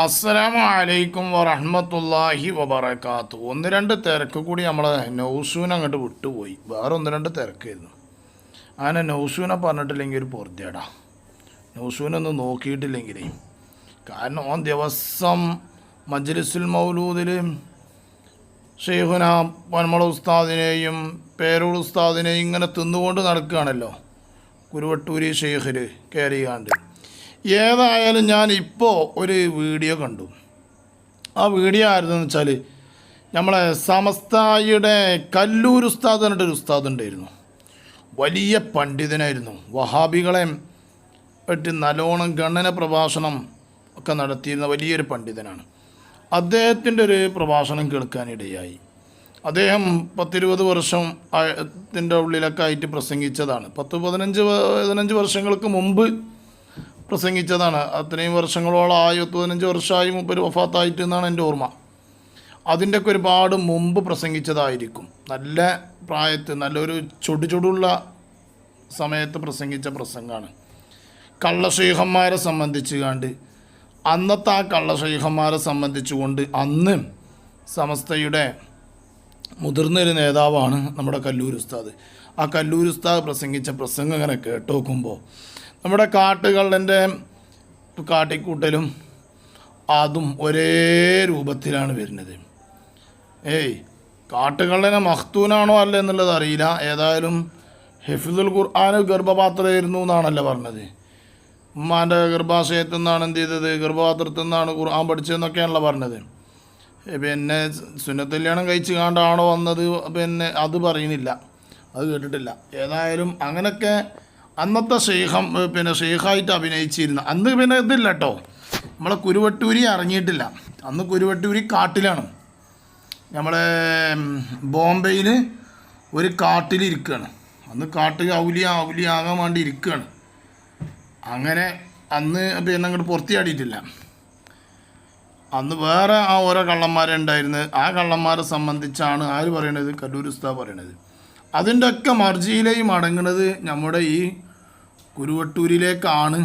അസ്സലാമു അലൈക്കും വറഹ്മത്തുള്ളാഹി വബറകാത്തു. ഒന്ന് രണ്ട് തിരക്ക് കൂടി നമ്മൾ നൗസൂൻ അങ്ങോട്ട് വിട്ടുപോയി. വേറെ ഒന്ന് രണ്ട് തിരക്കായിരുന്നു. അങ്ങനെ നൗസൂനെ പറഞ്ഞിട്ടില്ലെങ്കിൽ ഒരു പൊറുതേടാ നൗസൂനൊന്ന് നോക്കിയിട്ടില്ലെങ്കിലേ. കാരണം ഓൻ ദിവസം മജ്ലിസുൽ മൗലൂദിൽ ഷെയ്ഖുന പന്മള ഉസ്താദിനെയും പേരൂൾ ഉസ്താദിനെയും ഇങ്ങനെ തിന്നുകൊണ്ട് നടക്കുകയാണല്ലോ. കുരുവട്ടൂരി ഷെയ്ഖിൽ കയറിയാണ്ട്. ഏതായാലും ഞാൻ ഇപ്പോൾ ഒരു വീഡിയോ കണ്ടു. ആ വീഡിയോ ആയിരുന്നെന്ന് വെച്ചാൽ നമ്മളെ സമസ്തായിയുടെ കല്ലൂർ ഉസ്താദ് എന്നിട്ടൊരു ഉസ്താദ് ഉണ്ടായിരുന്നു. വലിയ പണ്ഡിതനായിരുന്നു. വഹാബികളെ പറ്റി നല്ലോണം ഗണന പ്രഭാഷണം ഒക്കെ നടത്തിയിരുന്ന വലിയൊരു പണ്ഡിതനാണ്. അദ്ദേഹത്തിന്റെ ഒരു പ്രഭാഷണം കേൾക്കാനിടയായി. അദ്ദേഹം പത്തിരുപത് വർഷം ത്തിന്റെ ഉള്ളിലൊക്കെ ആയിട്ട് പ്രസംഗിച്ചതാണ്. പത്ത് പതിനഞ്ച് പതിനഞ്ച് വർഷങ്ങൾക്ക് മുമ്പ് പ്രസംഗിച്ചതാണ്. അത്രയും വർഷങ്ങളോളമായി പത്ത് പതിനഞ്ച് വർഷമായി മുമ്പ് വഫാത്തായിട്ട് എന്നാണ് എന്റെ ഓർമ്മ. അതിന്റെയൊക്കെ ഒരുപാട് മുമ്പ് പ്രസംഗിച്ചതായിരിക്കും. നല്ല പ്രായത്ത് നല്ലൊരു ചൊടു ചൊടുള്ള സമയത്ത് പ്രസംഗിച്ച പ്രസംഗമാണ്. കള്ളശൈഹന്മാരെ സംബന്ധിച്ച് കണ്ട് അന്നത്തെ ആ കള്ളശൈഹന്മാരെ സംബന്ധിച്ചുകൊണ്ട് അന്ന് സമസ്തയുടെ മുതിർന്നൊരു നേതാവാണ് നമ്മുടെ കല്ലൂർ ഉസ്താദ്. ആ കല്ലൂർ ഉസ്താദ് പ്രസംഗിച്ച പ്രസംഗം ഇങ്ങനെ കേട്ട് നോക്കുമ്പോൾ നമ്മുടെ കാട്ടുകള്ളന്റെ കാട്ടിക്കൂട്ടലും അതും ഒരേ രൂപത്തിലാണ് വരുന്നത്. ഏയ് കാട്ടുകള്ളനെ മഖ്തൂനാണോ അല്ല എന്നുള്ളത് അറിയില്ല. ഏതായാലും ഹെഫിദുൽ ഖുർആൻ ഗർഭപാത്രമായിരുന്നു എന്നാണല്ലോ പറഞ്ഞത്. ഉമ്മാന്റെ ഗർഭാശയത്തു നിന്നാണ് എന്ത് ചെയ്തത്? ഗർഭപാത്രത്തിൽ നിന്നാണ് ഖുർആൻ പഠിച്ചതെന്നൊക്കെയാണല്ലോ പറഞ്ഞത്. പിന്നെ സുന്നത്ത് കല്യാണം കഴിച്ച് കാണ്ടാണോ വന്നത്? പിന്നെ അത് പറയുന്നില്ല. അത് കേട്ടിട്ടില്ല. ഏതായാലും അങ്ങനെയൊക്കെ അന്നത്തെ സ്നേഹം പിന്നെ സ്നേഹമായിട്ട് അഭിനയിച്ചിരുന്ന. അന്ന് പിന്നെ ഇതില്ല കേട്ടോ നമ്മളെ കുരുവട്ടൂരി അറിഞ്ഞിട്ടില്ല. അന്ന് കുരുവട്ടൂരി കാട്ടിലാണ്. നമ്മളെ ബോംബെയിൽ ഒരു കാട്ടിൽ ഇരിക്കുകയാണ് അന്ന് കാട്ടിൽ ഔലിയ ഔലിയ ആകാൻ വേണ്ടി ഇരിക്കുകയാണ് അങ്ങനെ അന്ന് പിന്നെ അങ്ങോട്ട് പുറത്തിയാടിയിട്ടില്ല. അന്ന് വേറെ ആ ഓരോ കള്ളന്മാരെ ഉണ്ടായിരുന്നത്. ആ കള്ളന്മാരെ സംബന്ധിച്ചാണ് ആര് പറയണത്? കല്ലൂർ ഉസ്താ പറയണത്. അതിന്റെയൊക്കെ മർജിയിലേയും അടങ്ങുന്നത് നമ്മുടെ ഈ കുരുവട്ടൂരിലേക്കാണ്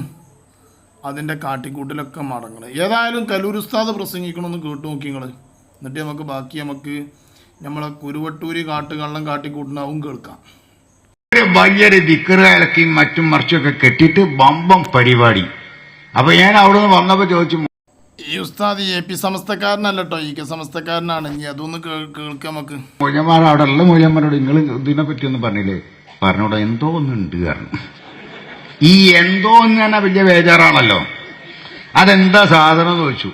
അതിന്റെ കാട്ടിക്കൂട്ടിലൊക്കെ മടങ്ങുന്നത് ഏതായാലും കലൂർ ഉസ്താദ് പ്രസംഗിക്കണമെന്ന് കേട്ടു നോക്കി നിങ്ങൾ എന്നിട്ട് നമുക്ക് ബാക്കി നമുക്ക് നമ്മളെ കുരുവട്ടൂരി കാട്ടുകള്ളം കാട്ടിക്കൂട്ടിനാവും കേൾക്കാം. വലിയൊരു ദിക്കറുകാലൊക്കെയും മറ്റും മറിച്ചൊക്കെ കെട്ടിയിട്ട് ബമ്പം പരിപാടി. അപ്പൊ ഞാൻ അവിടെ നിന്ന് വന്നപ്പോ ചോദിച്ചു ഈ ഉസ്താദ് എ പി സമസ്തക്കാരനല്ല കേട്ടോ ഈ കെ സമസ്തക്കാരനാണ്. ഇനി അതൊന്ന് കേൾ- കേൾക്കാം നമുക്ക്. മൂല്യന്മാർ അവിടെ ഉള്ള മൂല്യന്മാരോട് നിങ്ങൾ ഇതിനെ പറ്റി ഒന്നും പറഞ്ഞില്ലേ? പറഞ്ഞോടെ എന്തോ ഒന്നുണ്ട് കാരണം. ഈ എന്തോ എന്ന് തന്നെ വലിയ ബേജാറാണല്ലോ. അതെന്താ സാധനം എന്ന് ചോദിച്ചു.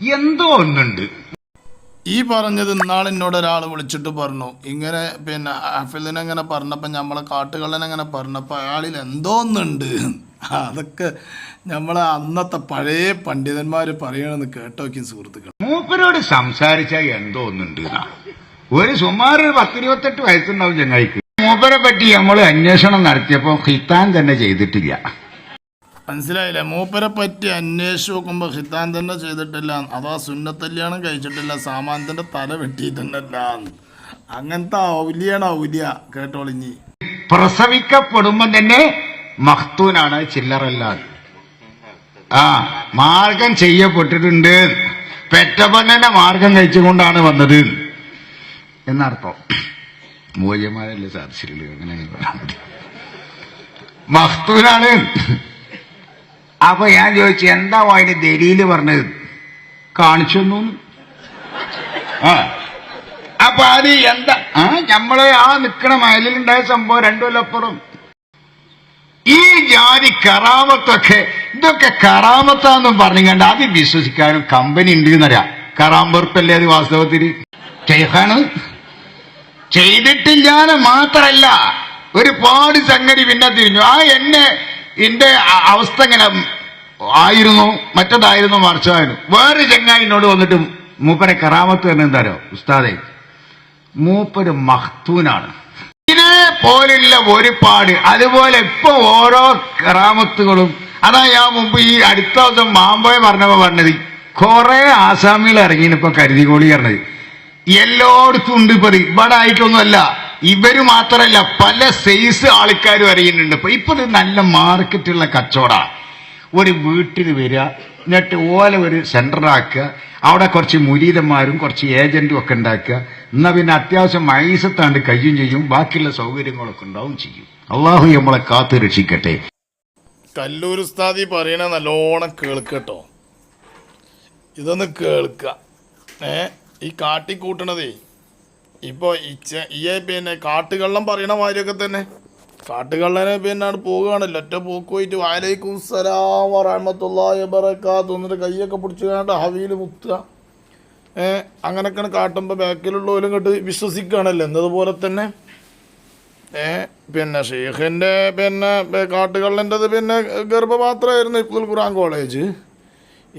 എന്തോ ഒന്നുണ്ട്. ഈ പറഞ്ഞത് ഇന്നാളെ എന്നോട് ഒരാൾ വിളിച്ചിട്ട് പറഞ്ഞു. ഇങ്ങനെ പിന്നെ അഫിലിനെ അങ്ങനെ പറഞ്ഞപ്പോൾ നമ്മളെ കാട്ടുകള്ളനെങ്ങനെ പറഞ്ഞപ്പോൾ അയാളിൽ എന്തോ ഒന്നുണ്ട്. അതൊക്കെ നമ്മളെ അന്നത്തെ പഴയ പണ്ഡിതന്മാർ പറയണമെന്ന് കേട്ടോക്കി സുഹൃത്തുക്കൾ മൂപ്പരോട് സംസാരിച്ചാൽ എന്തോ ഒന്നുണ്ട്. ഒരു സുമാർ ഒരു പത്തിരുപത്തെട്ട് വയസ്സുണ്ടാവും ചങ്ങായിക്ക്. മൂപ്പരെ പറ്റി നമ്മൾ അന്വേഷണം നടത്തിയപ്പോൾ ഹിത്താൻ തന്നെ ചെയ്തിട്ടില്ല. മനസ്സിലായില്ലേ? മൂപ്പരെ പറ്റി അന്വേഷിച്ച് നോക്കുമ്പോൾ ഹിത്താൻ തന്നെ ചെയ്തിട്ടില്ല. അതാ സുന്നത്തല്യാണം കഴിച്ചിട്ടില്ല. സാമാനത്തിന്റെ തല വെട്ടിയിട്ടുണ്ടല്ല. അങ്ങനത്തെ ഔലിയാണ് ഔലിയ. കേട്ടോളിഞ്ഞി പ്രസവിക്കപ്പെടുമ്പോ തന്നെ മഹ്തൂനാണ് ചില്ലറല്ല. ആ മാർഗം ചെയ്യപ്പെട്ടിട്ടുണ്ട്. പെറ്റപ്പന്നെ മാർഗം കഴിച്ചുകൊണ്ടാണ് വന്നത്. എന്നർത്ഥം മൂല്യമാരല്ലേ സാധിച്ചില്ല അങ്ങനെ മഖ്തൂനാണ് അപ്പൊ ഞാൻ ചോദിച്ചു എന്താ അതിന് ദലീൽ പറഞ്ഞത്? കാണിച്ചു തന്നു ആ. അപ്പൊ അത് എന്താ? ആ നമ്മൾ ആ നിക്കണ മയലിലുണ്ടായ സംഭവം രണ്ടു കൊല്ലപ്പുറം ഈ ജാതി കറാമത്തൊക്കെ ഇതൊക്കെ കറാമത്താന്നും പറഞ്ഞുകൊണ്ട് അത് വിശ്വസിക്കാനും കമ്പനി ഉണ്ട് എന്നറിയാം. കറാമ്പുറപ്പല്ലേ അത് വാസ്തവത്തിൽ? ചെയ്യാണ് ചെയ്തിട്ടില്ലാന്ന് മാത്രല്ല ഒരുപാട് സംഗതി പിന്നെ തിരിഞ്ഞു. ആ എന്നെ എന്റെ അവസ്ഥ ഇങ്ങനെ ആയിരുന്നു മറ്റതായിരുന്നു മറിച്ചതായിരുന്നു വേറെ ചങ്ങായി എന്നോട് വന്നിട്ട് മൂപ്പരെ കറാമത്ത് തന്നെ എന്താരോ ഉസ്താദെ മൂപ്പര് മഹ്തൂനാണ്. ഇതേ പോലുള്ള ഒരുപാട് അതുപോലെ ഇപ്പൊ ഓരോ കറാമത്തുകളും അതാ ഞാൻ മുമ്പ് ഈ അടുത്ത ദിവസം മാമ്പോയെ പറഞ്ഞപ്പോ പറഞ്ഞത് കുറെ ആസാമികൾ ഇറങ്ങിയിപ്പോ കരുതി കരുതികോളി പറഞ്ഞത്. എല്ലായിടത്തും ഉണ്ട് ഇപ്പൊ ഇത്. ഇവിടെ ആയിട്ടൊന്നുമല്ല. ഇവർ മാത്രല്ല പല സൈസ് ആൾക്കാരും അറിയുന്നുണ്ട്. ഇപ്പൊ ഇപ്പൊ നല്ല മാർക്കറ്റുള്ള കച്ചവടമാണ് ഒരു വീട്ടിൽ വരിക എന്നിട്ട് ഓലെ ഒരു സെന്ററാക്കുക അവിടെ കുറച്ച് മുരീതന്മാരും കുറച്ച് ഏജന്റും ഒക്കെ ഉണ്ടാക്കുക. എന്നാ പിന്നെ അത്യാവശ്യം മൈസത്താണ്ട് കഴിയും ചെയ്യും ബാക്കിയുള്ള സൗകര്യങ്ങളൊക്കെ ഉണ്ടാവും ചെയ്യും. അള്ളാഹു നമ്മളെ കാത്തു രക്ഷിക്കട്ടെ. കല്ലൂർ ഉസ്താദി പറയണ നല്ലോണം കേൾക്കട്ടോ ഇതൊന്ന് കേൾക്ക. ഏ? ഈ കാട്ടിക്കൂട്ടണതേ ഇപ്പോൾ ഇച്ച ഈ പിന്നെ കാട്ടുകള്ളം പറയണ മാതിരിയൊക്കെ തന്നെ. കാട്ടുകള്ളനെ പിന്നെ അവിടെ പോവുകയാണല്ലോ. ഒറ്റ പോക്ക് പോയിട്ട് വാലേക്കും സലാം വറമത്തുള്ള വബറകാത്ത് എന്നിട്ട് കൈയൊക്കെ പിടിച്ച് കണ്ട് ഹവിയിൽ മുത്തുക. ഏഹ് അങ്ങനെയൊക്കെയാണ് കാട്ടുമ്പോൾ ബാക്കിലുള്ളവരും കേട്ട് വിശ്വസിക്കുകയാണല്ലോ. എന്നതുപോലെ തന്നെ. ഏ പിന്നെ ഷെയ്ഖിന്റെ പിന്നെ കാട്ടുകള്ളന്റെത് പിന്നെ ഗർഭപാത്രമായിരുന്നു ഇപ്പോൾ ഖുറാൻ കോളേജ്.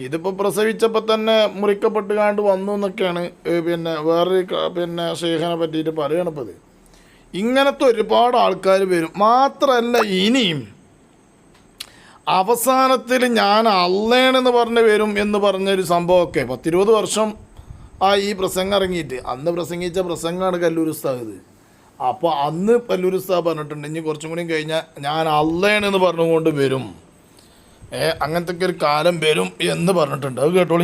ഇതിപ്പോൾ പ്രസവിച്ചപ്പോൾ തന്നെ മുറിക്കപ്പെട്ട് കാണ്ട് വന്നു എന്നൊക്കെയാണ് പിന്നെ വേറൊരു പിന്നെ ഷെയ്ഖിനെ പറ്റിയിട്ട് പറയണപ്പോൾ ഇത്. ഇങ്ങനത്തെ ഒരുപാട് ആൾക്കാർ വരും. മാത്രമല്ല ഇനിയും അവസാനത്തിൽ ഞാൻ അല്ലേണെന്ന് പറഞ്ഞ് വരും എന്ന് പറഞ്ഞൊരു സംഭവമൊക്കെ. പത്തിരുപത് വർഷം ആ ഈ പ്രസംഗം ഇറങ്ങിയിട്ട്. അന്ന് പ്രസംഗിച്ച പ്രസംഗമാണ് കല്ലൂർ ഉസ്താദ് അപ്പോൾ അന്ന് കല്ലൂർ ഉസ്താദ് പറഞ്ഞിട്ടുണ്ട് ഇനി കുറച്ചും കൂടി കഴിഞ്ഞാൽ ഞാൻ അല്ലേണെന്ന് പറഞ്ഞുകൊണ്ട് വരും. അങ്ങനത്തെ ഒരു കാലം വരും എന്ന് പറഞ്ഞിട്ടുണ്ട്. അത് കേട്ടോളി.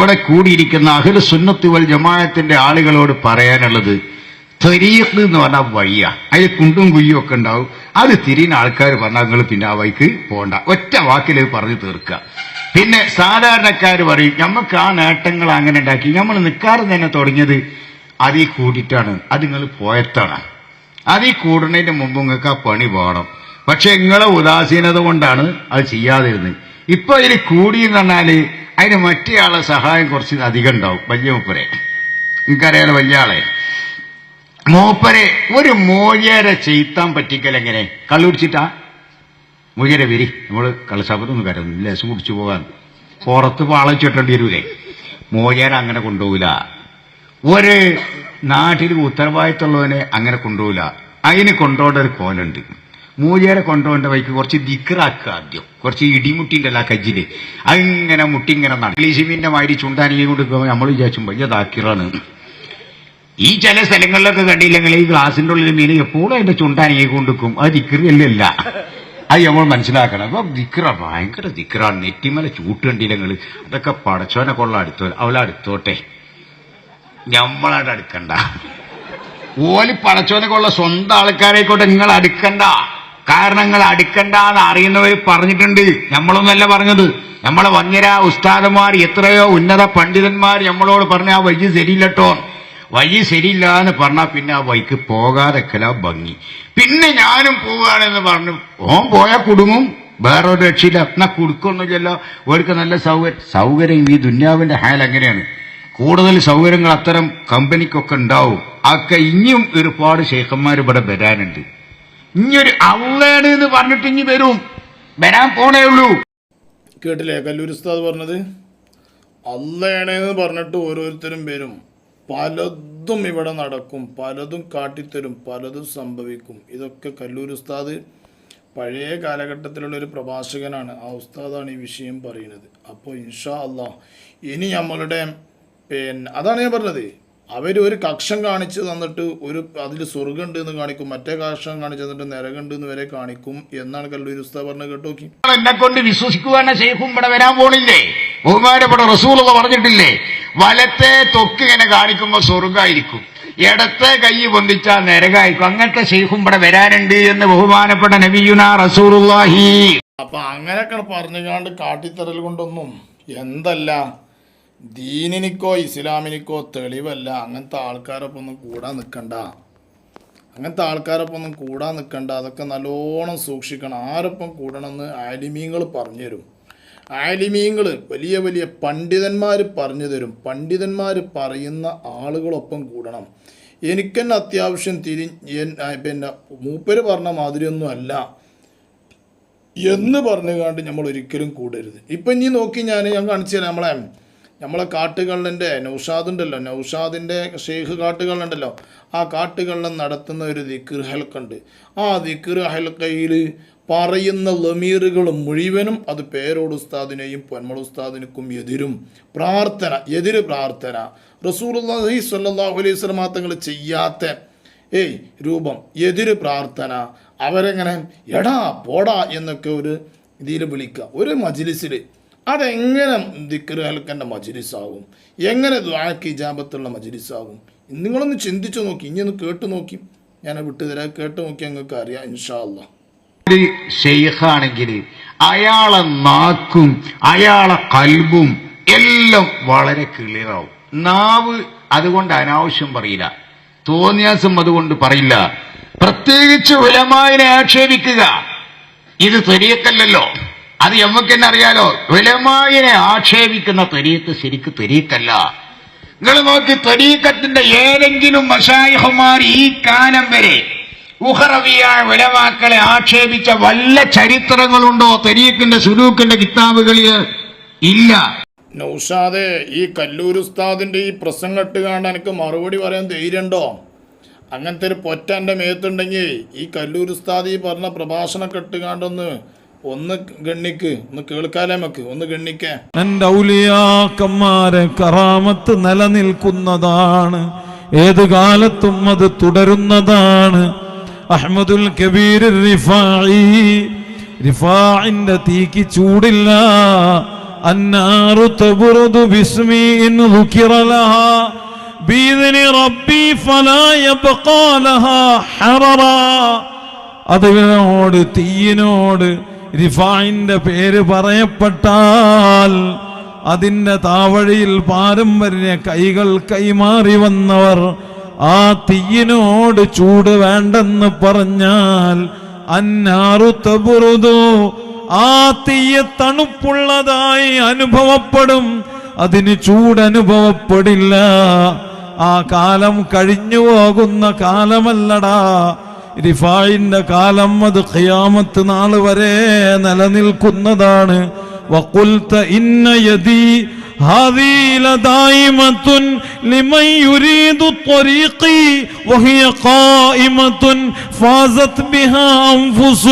ഇവിടെ കൂടിയിരിക്കുന്ന അഖിൽ സുന്നത്തുവൽ വൽ ജമാഅത്തിന്റെ ആളുകളോട് പറയാനുള്ളത് തെരീഖ് എന്ന് പറഞ്ഞാൽ വയ്യ. അതിൽ കുണ്ടും കുയ്യും ഒക്കെ ഉണ്ടാവും. അത് തിരിയുന്ന ആൾക്കാർ പറഞ്ഞാൽ നിങ്ങൾ പിന്നെ ആ വഴിക്ക് പോകണ്ട ഒറ്റ വാക്കിൽ പറഞ്ഞു തീർക്കുക. പിന്നെ സാധാരണക്കാർ പറയും നമുക്ക് ആ നേട്ടങ്ങൾ അങ്ങനെ ഉണ്ടാക്കി. നമ്മൾ നിൽക്കാറ് തന്നെ തുടങ്ങിയത് അതിൽ കൂടിയിട്ടാണ്. അത് നിങ്ങൾ പോയത്താണ്. അതിൽ കൂടുന്നതിന് മുമ്പ് നിങ്ങൾക്ക് ആ പണി പോകണം പക്ഷെ നിങ്ങളെ ഉദാസീനത കൊണ്ടാണ് അത് ചെയ്യാതിരുന്നത് ഇപ്പൊ അതിൽ കൂടി എന്ന് പറഞ്ഞാൽ അതിന് മറ്റേ സഹായം കുറച്ച് അധികം ഉണ്ടാവും. വലിയ മൂപ്പരെ. നിങ്ങൾക്കറിയാലോ വലിയ ആളെ മൂപ്പരെ ഒരു മോചേരെ ചെയ്ത്താൻ പറ്റിക്കൽ എങ്ങനെ? കള്ളുടിച്ചിട്ടാ മോചേരെ വരി. നമ്മൾ കള്ളശാപത്തൊന്നും കരുതുന്നു ലേശം കുടിച്ചു പോകാൻ പുറത്ത് പാളച്ചിട്ടേണ്ടി വരൂലേ. മോചേരെ അങ്ങനെ കൊണ്ടുപോകില്ല ഒരു നാട്ടിൽ ഉത്തരവാദിത്തമുള്ളവനെ അങ്ങനെ കൊണ്ടുപോകില്ല അതിന് കൊണ്ടുപോകേണ്ട ഒരു കോലുണ്ട്. മൂജേരെ കൊണ്ടുപോകേണ്ട വഴിക്ക് കുറച്ച് ദിക്കറാക്കുക ആദ്യം. കുറച്ച് ഇടിമുട്ടിണ്ടല്ല കജ്ജിൽ. അതിങ്ങനെ മുട്ടിങ്ങനെ നടീസിമിന്റെ മാതിരി ചുണ്ടാനിയെ കൊണ്ട് നമ്മൾ വിചാരിച്ചും വലിയ ദാക്കിറാണ്. ഈ ചില സ്ഥലങ്ങളിലൊക്കെ കണ്ടില്ലെങ്കിൽ ഈ ഗ്ലാസിന്റെ ഉള്ളിൽ മീൻ എപ്പോഴും അതിന്റെ ചുണ്ടാനിയെ കൊണ്ടുക്കും അത് ദിക്കറിയല്ല അത് നമ്മൾ മനസ്സിലാക്കണം. അപ്പൊ ദിക്ര ഭയങ്കര ദിക്റാണ്. നെറ്റിമല ചൂട്ട് കണ്ടില്ലെങ്കിൽ അതൊക്കെ പടച്ചോനെ കൊള്ള. അടുത്തോ അവളെ അടുത്തോട്ടെ. ഞമ്മളായിട്ട് അടുക്കണ്ട. ഓൽ കൊള്ള സ്വന്തം ആൾക്കാരെ കൊണ്ട് നിങ്ങൾ അടുക്കണ്ട. കാരണം നിങ്ങൾ അടുക്കണ്ട എന്ന് അറിയുന്നവർ പറഞ്ഞിട്ടുണ്ട്. നമ്മളൊന്നല്ല പറഞ്ഞത്. നമ്മളെ വന്യര ഉസ്താദന്മാർ എത്രയോ ഉന്നത പണ്ഡിതന്മാർ നമ്മളോട് പറഞ്ഞ ആ വഴി ശരിയില്ലട്ടോ. വഴി ശരിയില്ല എന്ന് പറഞ്ഞാൽ പിന്നെ ആ വഴിക്ക് പോകാതെ പോകാതെക്കല ഭംഗി. പിന്നെ ഞാനും പോവുകയാണെന്ന് പറഞ്ഞു. ഓൻ പോയ കുടുങ്ങും. വേറൊരു രക്ഷയില്ല. എന്നാ കുടുക്കൊന്നുമില്ലല്ലോ. ഓർക്ക് നല്ല സൗകര്യം സൗകര്യം ഈ ദുന്യാവിന്റെ ഹാൽ എങ്ങനെയാണ് കൂടുതൽ സൗകര്യങ്ങൾ അത്തരം കമ്പനിക്കൊക്കെ ഉണ്ടാവും. അതൊക്കെ ഇനിയും ഒരുപാട് ശേഖന്മാർ ഇവിടെ വരാനുണ്ട്. ഇനിയൊരു അള്ളേണ് എന്ന് പറഞ്ഞിട്ട് ഇനി വരും. വരാൻ പോണേ ഉള്ളൂ. കേട്ടില്ലേ? കല്ലൂർ ഉസ്താദ് പറഞ്ഞത്? അല്ലയാണെന്ന് പറഞ്ഞിട്ട് ഓരോരുത്തരും വരും. പലതും ഇവിടെ നടക്കും. പലതും കാട്ടിത്തരും. പലതും സംഭവിക്കും. ഇതൊക്കെ കല്ലൂർ ഉസ്താദ് പഴയ കാലഘട്ടത്തിലുള്ള ഒരു പ്രഭാഷകനാണ്. ആ ഉസ്താദാണ് ഈ വിഷയം പറയുന്നത്. അപ്പോൾ ഇൻഷാ അള്ളാ ഇനി നമ്മളുടെ പിന്നെ അതാണ് ഞാൻ പറഞ്ഞത്. അവർ ഒരു കക്ഷം കാണിച്ചു തന്നിട്ട് ഒരു അതിൽ സ്വർഗമുണ്ട് എന്ന് കാണിക്കും മറ്റേ കക്ഷം കാണിച്ചു തന്നിട്ട് നരകുണ്ട് എന്ന് വരെ കാണിക്കും എന്നാണ് കല്ലൂരി ഉസ്താദ് പറഞ്ഞ് കേട്ടോക്കി എന്നെ കൊണ്ട് വിശ്വസിക്കുവാന ശേഖും ഇവിടെ വരാൻ പോണില്ലേ? ബഹുമാനപ്പെട്ട റസൂലത പറഞ്ഞിട്ടില്ലേ? വലത്തെ തൊക്ക് ഇങ്ങനെ കാണിക്കുമ്പോൾ സ്വർഗമായിരിക്കും ഇടത്തെ കൈ പൊന്തിച്ചാൽ നരകായിരിക്കും. അങ്ങനത്തെ ശേഖും ഇവിടെ വരാനുണ്ട് എന്ന് ബഹുമാനപ്പെട്ട നബിയുന റസൂറുല്ലാഹി അപ്പൊ അങ്ങനെയൊക്കെ പറഞ്ഞുകാണ്ട് കാട്ടിത്തരൽ കൊണ്ടൊന്നും എന്തല്ല. ദീനിനിക്കോ ഇസ്ലാമിനിക്കോ തെളിവല്ല. അങ്ങനത്തെ ആൾക്കാരൊപ്പം ഒന്നും കൂടാൻ നിൽക്കണ്ട അങ്ങനത്തെ ആൾക്കാരൊപ്പം ഒന്നും കൂടാൻ നിൽക്കണ്ട അതൊക്കെ നല്ലോണം സൂക്ഷിക്കണം. ആരൊപ്പം കൂടണമെന്ന് ആലിമീങ്ങൾ പറഞ്ഞു തരും ആലിമീങ്ങൾ വലിയ വലിയ പണ്ഡിതന്മാർ പറഞ്ഞു തരും പണ്ഡിതന്മാർ പറയുന്ന ആളുകളൊപ്പം കൂടണം. എനിക്കെന്നെ അത്യാവശ്യം തിരി പിന്നെ മൂപ്പര് പറഞ്ഞ മാതിരിയൊന്നും അല്ല. എന്ന് പറഞ്ഞുകൊണ്ട് നമ്മൾ ഒരിക്കലും കൂടരുത്. ഇപ്പം ഇനി നോക്കി ഞാൻ ഞാൻ കാണിച്ചു തരാം. നമ്മളെ നമ്മളെ കാട്ടുകള്ളന്റെ നൗഷാദുണ്ടല്ലോ നൗഷാദിന്റെ ഷെയ്ഖ് കാട്ടുകള്ളുണ്ടല്ലോ ആ കാട്ടുകള്ളൻ നടത്തുന്ന ഒരു ദിക്ർ ഹൽക്കുണ്ട് ആ ദിക്ർ ഹൽക്കയിൽ പറയുന്ന ലമീറുകൾ മുഴുവനും അത് പേരോട് ഉസ്താദിനെയും പൊന്മൾ ഉസ്താദിനക്കും എതിരും. പ്രാർത്ഥന എതിര് പ്രാർത്ഥന. റസൂലുള്ളാഹി സല്ലാഹു അലൈഹി വസല്ലം തങ്ങൾ ചെയ്യാത്ത ഏയ് രൂപം എതിര് പ്രാർത്ഥന. അവരെങ്ങനെ എടാ പോടാ എന്നൊക്കെ ഒരു ഇതിൽ വിളിക്കുക. ഒരു മജിലിസിൽ അതെങ്ങനെ ദിക്കറ് ഹൽക്കന്റെ മജിലിസാകും? എങ്ങനെ ദ്വാക്ക് ഇജാബത്തുള്ള മജിലിസാകും? നിങ്ങളൊന്ന് ചിന്തിച്ചു നോക്കി ഇനി ഒന്ന് കേട്ടു നോക്കി. ഞാൻ വിട്ടുതരാം കേട്ടു നോക്കി നിങ്ങൾക്ക് അറിയാം ഇൻഷാല്ല ഒരു ഷെയ്ഖാണെങ്കിൽ അയാളെ നാക്കും അയാളെ കൽബും എല്ലാം വളരെ ക്ലിയറാവും നാവ് അതുകൊണ്ട് അനാവശ്യം പറയില്ല. തോന്നിയാസം അതുകൊണ്ട് പറയില്ല. പ്രത്യേകിച്ച് ഉലമാവിനെ ആക്ഷേപിക്കുക. ഇത് തെരിയക്കല്ലല്ലോ അത് നമുക്ക് തന്നെ അറിയാലോ വിലമായിനെ ആക്ഷേപിക്കുന്ന തെരീത്ത് ശരിക്ക് തെരിയക്കല്ല നിങ്ങൾ നോക്കി തെരീക്കത്തിന്റെ ഏതെങ്കിലും മഷായിഹുമാർ ഈ കാലം വരെ ഉഹറവിയായ വിലവാക്കളെ ആക്ഷേപിച്ച വല്ല ചരിത്രങ്ങളുണ്ടോ തെരീക്കിന്റെ സുലൂക്കിന്റെ കിതാബുകളിൽ ഇല്ല. നൗഷാദെ ഈ കല്ലൂർ ഉസ്താദിന്റെ ഈ പ്രസംഗം ഇട്ട് കാണാൻ എനിക്ക് മറുപടി പറയാൻ ധൈര്യമുണ്ടോ അങ്ങനത്തെ ഒരു പൊറ്റ എന്റെ മേത്തുണ്ടെങ്കിൽ ഈ കല്ലൂർ ഉസ്താദ് ഈ പറഞ്ഞ പ്രഭാഷണം ഇട്ട് കാണ്ടൊന്ന് ഒന്ന് ഗണ്ണിക്ക് ഒന്ന് കേൾക്കാലമക്ക് ഒന്ന് ഗണ്ണിക്ക. എന്റെ ഔലിയാക്കന്മാരെ കറാമത്ത് നിലനിൽക്കുന്നതാണ്. ഏത് കാലത്തും അത് തുടരുന്നതാണ്. അഹമ്മദുൽ കബീർ റിഫായിന്റെ തീക്ക് ചൂടില്ല. അന്നാറു ബിസ്മി റബ്ബി ഫലാ ഹററ. അതിനോട് തീയിനോട് റിഫായിന്റെ പേര് പറയപ്പെട്ടാൽ അതിന്റെ താവഴിയിൽ പാരമ്പര്യ കൈകൾ കൈമാറി വന്നവർ ആ തീയിനോട് ചൂട് വേണ്ടെന്ന് പറഞ്ഞാൽ അന്നാറുത്ത പുറതു ആ തീയ തണുപ്പുള്ളതായി അനുഭവപ്പെടും. അതിന് ചൂടനുഭവപ്പെടില്ല ആ കാലം കഴിഞ്ഞു പോകുന്ന കാലമല്ലടാ. റിഫായിന്റെ കാലം അത് ഖിയാമത്ത് നാൾ വരെ നിലനിൽക്കുന്നതാണ് വഖുൽത ഇന്ന യദി هذه لدائمة لمن يريد الطريق وهي قائمة فازت بها أنفس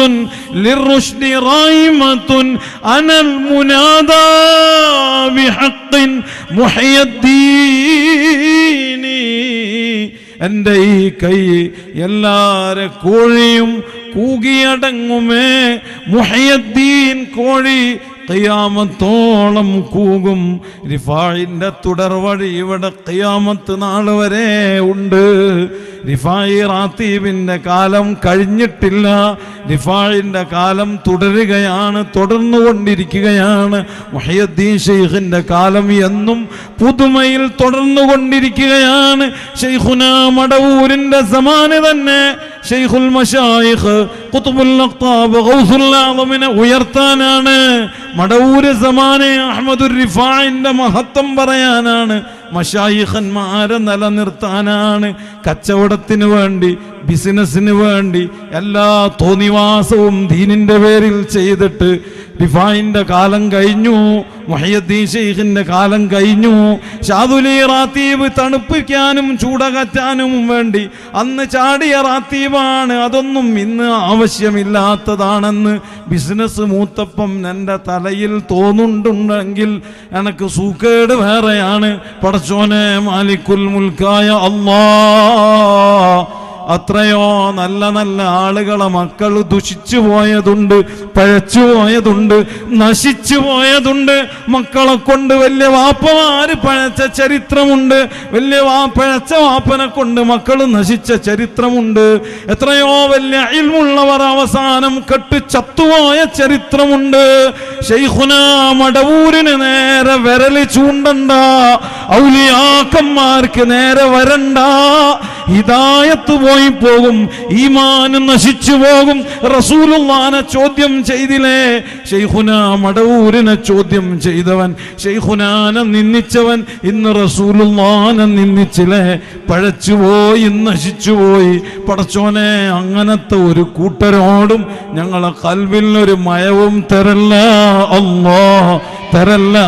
للرشد رائمة أنا المنادى بحق محي الدين എന്റെ ഈ കൈ എല്ലാരെ കോഴിയും കൂകിയടങ്ങുമേ. മുഹയദ്ദീൻ കോഴി ഖിയാമത്തോളം കൂകും. റിഫായിന്റെ തുടർവഴി ഇവിടെ കയ്യാമത്ത് നാൾ വരെ ഉണ്ട്. റിഫായി റാത്തീബിന്റെ കാലം കഴിഞ്ഞിട്ടില്ല. നിഫായിന്റെ കാലം തുടരുകയാണ് തുടർന്നുകൊണ്ടിരിക്കുകയാണ്. മുഹയ്യദ്ദീൻ ഷെയ്ഖിന്റെ കാലം എന്നും പുതുമയിൽ തുടർന്നുകൊണ്ടിരിക്കുകയാണ്. ഷെയ്ഖുന മടവൂരിന്റെ സമാന തന്നെ. ഷെയ്ഖുൽ മഷായിഖ് ആളമിനെ ഉയർത്താനാണ്. മടവൂര് സമാനെ അഹമ്മദുർ റിഫായിന്റെ മഹത്വം പറയാനാണ്. മഷായിഖന്മാരെ നിലനിർത്താനാണ് കച്ചവടത്തിന് വേണ്ടി ബിസിനസ്സിന് വേണ്ടി എല്ലാ തോന്നിവാസവും ദീനിന്റെ പേരിൽ ചെയ്തിട്ട് ഡിഫൈന്റെ കാലം കഴിഞ്ഞു. മുഹയ്യദ്ദീൻ ഷെയ്ഖിന്റെ കാലം കഴിഞ്ഞു. ഷാദുലി റാത്തീബ് തണുപ്പിക്കാനും ചൂടകറ്റാനും വേണ്ടി അന്ന് ചാടിയ റാത്തീബാണ്. അതൊന്നും ഇന്ന് ആവശ്യമില്ലാത്തതാണെന്ന് ബിസിനസ് മൂത്തപ്പം എന്റെ തലയിൽ തോന്നുന്നുണ്ടെങ്കിൽ എനക്ക് സൂക്കേട് വേറെയാണ്. പടച്ചോനെ മാലിക്കുൽ മുൽക്കായ അള്ളാ അത്രയോ നല്ല നല്ല ആളുകളെ മക്കൾ ദുഷിച്ചു പോയതുണ്ട് പഴച്ചു പോയതുണ്ട് നശിച്ചു പോയതുണ്ട്. മക്കളെ കൊണ്ട് വലിയ വാപ്പമാര് പഴച്ച ചരിത്രമുണ്ട്. വലിയ വാ പഴച്ച വാപ്പനെ കൊണ്ട് മക്കൾ നശിച്ച ചരിത്രമുണ്ട്. എത്രയോ വലിയ അയിൽമുള്ളവർ അവസാനം കെട്ട് ചത്തുപോയ ചരിത്രമുണ്ട്. ഷെയ്ഖുന മടവൂരിന് നേരെ വിരൽ ചൂണ്ടണ്ട. ഔലിയാക്കന്മാർക്ക് നേരെ വരണ്ട. ഹിദായത്ത് പോയി പോകും ഈമാൻ നശിച്ചു പോകും. റസൂലുള്ളാനെ ചോദ്യം ചെയ്തില്ലേ? ഷെയ്ഖുന മടവൂരിനെ ചോദ്യം ചെയ്തവൻ. ഷെയ്ഖുനാനെ നിന്ദിച്ചവൻ ഇന്ന് റസൂലുള്ളാനെ നിന്ദിച്ചില്ലേ? പഴച്ചുപോയി നശിച്ചുപോയി. പടച്ചോനെ അങ്ങനത്തെ ഒരു കൂട്ടരോടും ഞങ്ങളെ കൽവിൽ ഒരു മയവും തരല്ല. അല്ലോ തരല്ല.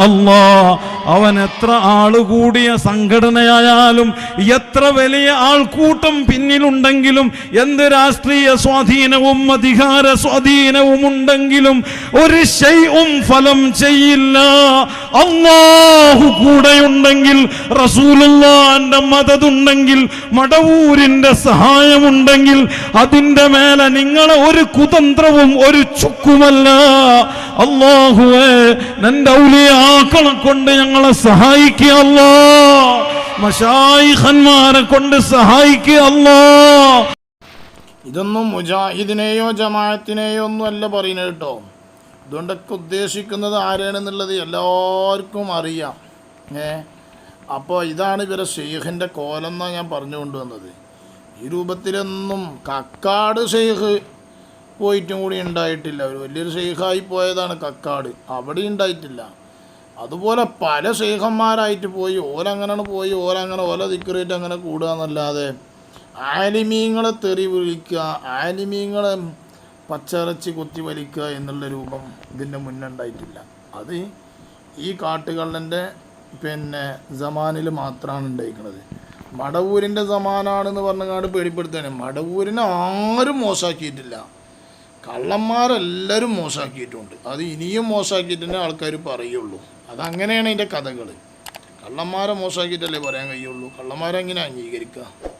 അല്ലോ അവൻ എത്ര ആൾ കൂടിയ സംഘടനയായാലും എത്ര വലിയ ആൾക്കൂട്ടം പിന്നിലുണ്ടെങ്കിലും എന്ത് രാഷ്ട്രീയ സ്വാധീനവും അധികാര സ്വാധീനവും ഉണ്ടെങ്കിലും ഒരു ശൈവും ഫലം ചെയ്യില്ല. അള്ളാഹു കൂടെയുണ്ടെങ്കിൽ റസൂലുള്ളാന്റെ മതതുണ്ടെങ്കിൽ മടവൂരിന്റെ സഹായമുണ്ടെങ്കിൽ അതിന്റെ മേലെ നിങ്ങളെ ഒരു കുതന്ത്രവും ഒരു ചുക്കുമല്ല. അള്ളാഹുവേ നിന്റെ ഔലിയാക്കളെ കൊണ്ട് ഞങ്ങളെ സഹായിക്കുക അല്ലോ. മഷായിഖന്മാരെ കൊണ്ട് സഹായിക്കുക അല്ലോ. ഇതൊന്നും മുജാഹിദിനെയോ ജമാഅത്തിനെയോ ഒന്നും അല്ല പറയുന്നത് കേട്ടോ. ഇതുകൊണ്ടൊക്കെ ഉദ്ദേശിക്കുന്നത് ആരാണെന്നുള്ളത് എല്ലാവർക്കും അറിയാം. ഏ? അപ്പോൾ ഇതാണ് ഇവരെ ഷെയ്ഖിന്റെ കോലം എന്നാണ് ഞാൻ പറഞ്ഞു കൊണ്ടുവന്നത് ഈ രൂപത്തിലൊന്നും കക്കാട് ഷെയ്ഖ് പോയിട്ടും കൂടി ഉണ്ടായിട്ടില്ല. ഒരു വലിയൊരു ഷെയ്ഖായി പോയതാണ് കക്കാട്. അവിടെ ഉണ്ടായിട്ടില്ല. അതുപോലെ പല ഷെയ്ഖന്മാരായിട്ട് പോയി. ഓരങ്ങനെയാണ് പോയി. ഓരങ്ങനെ ഓല ദിക്കറേറ്റ് അങ്ങനെ കൂടുക എന്നല്ലാതെ ആലിമീങ്ങളെ തെറി വിളിക്കുക ആലിമീങ്ങളെ പച്ചറച്ചി കുത്തി വലിക്കുക എന്നുള്ള രൂപം ഇതിന്റെ മുന്നുണ്ടായിട്ടില്ല അത് ഈ കാട്ടുകള്ളന്റെ പിന്നെ ജമാനിൽ മാത്രമാണ് ഉണ്ടായിരിക്കുന്നത് മടവൂരിന്റെ സമാനാണെന്ന് പറഞ്ഞങ്ങാട് പേടിപ്പെടുത്തുകയാണ് മടവൂരിനെ ആരും മോശമാക്കിയിട്ടില്ല കള്ളന്മാരെല്ലാവരും മോശമാക്കിയിട്ടുണ്ട് അത് ഇനിയും മോശമാക്കിയിട്ടേ ആൾക്കാർ പറയുള്ളൂ. അതങ്ങനെയാണ് ഇതിന്റെ കഥകൾ കള്ളന്മാരെ മോശമാക്കിയിട്ടല്ലേ പറയാൻ കഴിയുള്ളൂ? കള്ളന്മാരെ എങ്ങനെ അംഗീകരിക്കുക